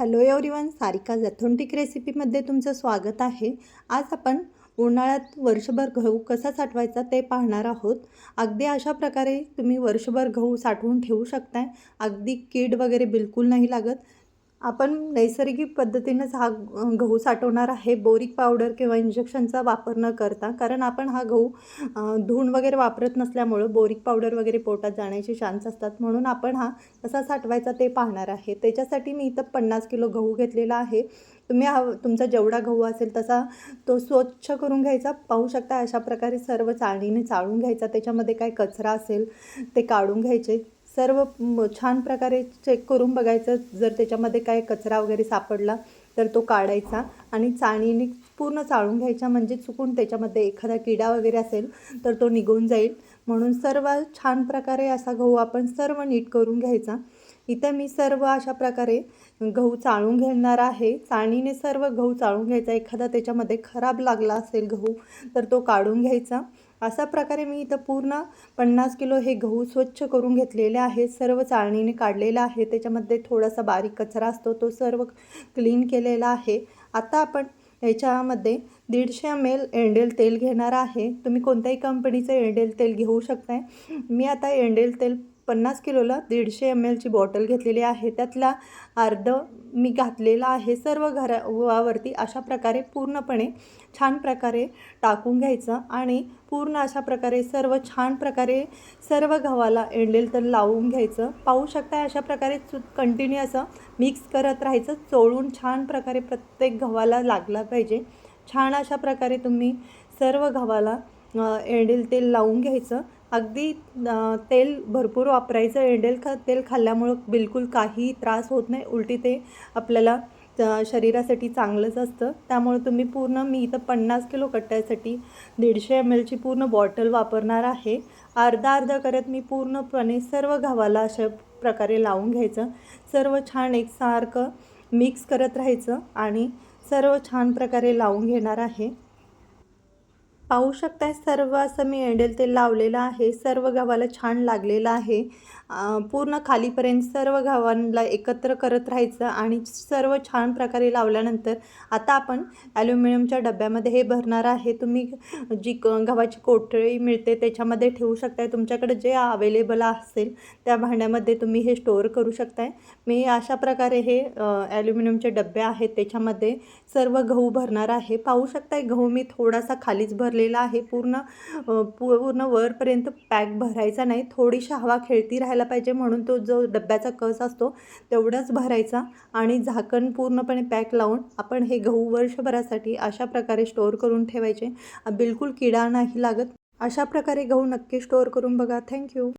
Hello everyone Sarika जथोंटिक रेसिपीमध्ये तुमचं स्वागत आहे. आज आपण उन्हाळ्यात वर्षभर गहू कसा साठवायचा ते पाहणार आहोत. अगदी अशा प्रकारे तुम्ही वर्षभर गहू साठवून ठेवू शकताय. अगदी कीड वगैरे बिलकुल नाही लागत. आपण नैसर्गिक पद्धतीनंच हा गहू साठवणार आहे. बोरिक पावडर किंवा इंजेक्शनचा वापर न करता. कारण आपण हा गहू धुण वगैरे वापरत नसल्यामुळं बोरिक पावडर वगैरे पोटात जाण्याचे चान्स असतात. म्हणून आपण हा कसा साठवायचा ते पाहणार आहे. त्याच्यासाठी मी इथं पन्नास किलो गहू घेतलेला आहे. तुम्ही हा तुमचा जेवढा गहू असेल तसा तो स्वच्छ करून घ्यायचा. पाहू शकता अशा प्रकारे सर्व चाळणीने चाळून घ्यायचा. त्याच्यामध्ये काय कचरा असेल ते काढून घ्यायचे. सर्व छान प्रकारे चेक करून बघायचं. जर त्याच्यामध्ये काय कचरा वगैरे सापडला तर तो काढायचा आणि चाळणीने पूर्ण चाळून घ्यायचा. म्हणजे चुकून त्याच्यामध्ये एखादा किडा वगैरे असेल तर तो निघून जाईल. म्हणून सर्व छान प्रकारे असा गहू आपण सर्व नीट करून घ्यायचा. इथं मी सर्व अशा प्रकारे गहू चाळून घेणार आहे. चाळणीने सर्व गहू चाळून घ्यायचा. एखादा त्याच्यामध्ये खराब लागला असेल गहू तर तो काढून घ्यायचा. अशा प्रकारे मी इथं पूर्ण पन्नास किलो हे गहू स्वच्छ करून घेतलेले आहे. सर्व चाळणीने काढलेलं आहे. त्याच्यामध्ये थोडासा बारीक कचरा असतो. तो सर्व क्लीन केलेला आहे. आता आपण ह्याच्यामध्ये दीडशे एम एल एंडेल तेल घेणार आहे. तुम्ही कोणत्याही कंपनीचं एंडेल तेल घेऊ शकताय. मी आता एंडेल तेल पन्नास किलोला दीडशे एम एलची बॉटल घेतलेली आहे. त्यातला अर्ध मी घातलेला आहे. सर्व घरावरती अशा प्रकारे पूर्णपणे छान प्रकारे टाकून घ्यायचं आणि पूर्ण अशा प्रकारे सर्व छान प्रकारे सर्व गव्हाला एंडेल तर लावून घ्यायचं. पाहू शकता अशा प्रकारे कंटिन्यू असं मिक्स करत राहायचं. चोळून छान प्रकारे प्रत्येक गव्हाला लागला पाहिजे. छान अशा प्रकारे तुम्ही सर्व गव्हाला एंडेल तेल लावून घ्यायचं. अगदी तेल भरपूर वापरायचं एंडेल खा तेल खाल्ल्यामुळं बिलकुल काही त्रास होत नाही. उलटी ते आपल्याला शरीरासाठी चांगलंच असतं. त्यामुळे तुम्ही पूर्ण मी इथं पन्नास किलो कट्ट्यासाठी दीडशे एम एलची पूर्ण बॉटल वापरणार आहे. अर्धा अर्धा करत मी पूर्णपणे सर्व गव्हाला अशा प्रकारे लावून घ्यायचं. सर्व छान एकसारखं मिक्स करत राहायचं आणि सर्व छान प्रकारे लावून घेणार आहे. पाहू शकताय सर्व असं मी एंडेल तेल लावलेलं आहे. सर्व गव्हाला छान लागलेलं आहे. पूर्ण खालीपर्यंत सर्व गव्हांना एकत्र करत राहायचं आणि सर्व छान प्रकारे लावल्यानंतर आता आपण ॲल्युमिनियमच्या डब्यामध्ये हे भरणार आहे. तुम्ही जी क गव्हाची कोठळी मिळते त्याच्यामध्ये ठेवू शकताय. तुमच्याकडे जे अवेलेबल असेल त्या भांड्यामध्ये तुम्ही हे स्टोअर करू शकताय. मी अशा प्रकारे हे ॲल्युमिनियमचे डबे आहेत त्याच्यामध्ये सर्व गहू भरणार आहे. पाहू शकताय गहू मी थोडासा खालीच भरलेला आहे. पूर्ण पूर्ण वरपर्यंत पॅक भरायचा नाही. थोडीशी हवा खेळती राहायला पाहिजे म्हणून तो जो डब्याचा कस असतो तेवढाच भरायचा आणि झाकण पूर्णपणे पॅक लावून आपण हे गहू वर्षभरासाठी अशा प्रकारे स्टोअर करून ठेवायचे. बिलकुल किडा नाही लागत. अशा प्रकारे गहू नक्की स्टोअर करून बघा. थँक्यू.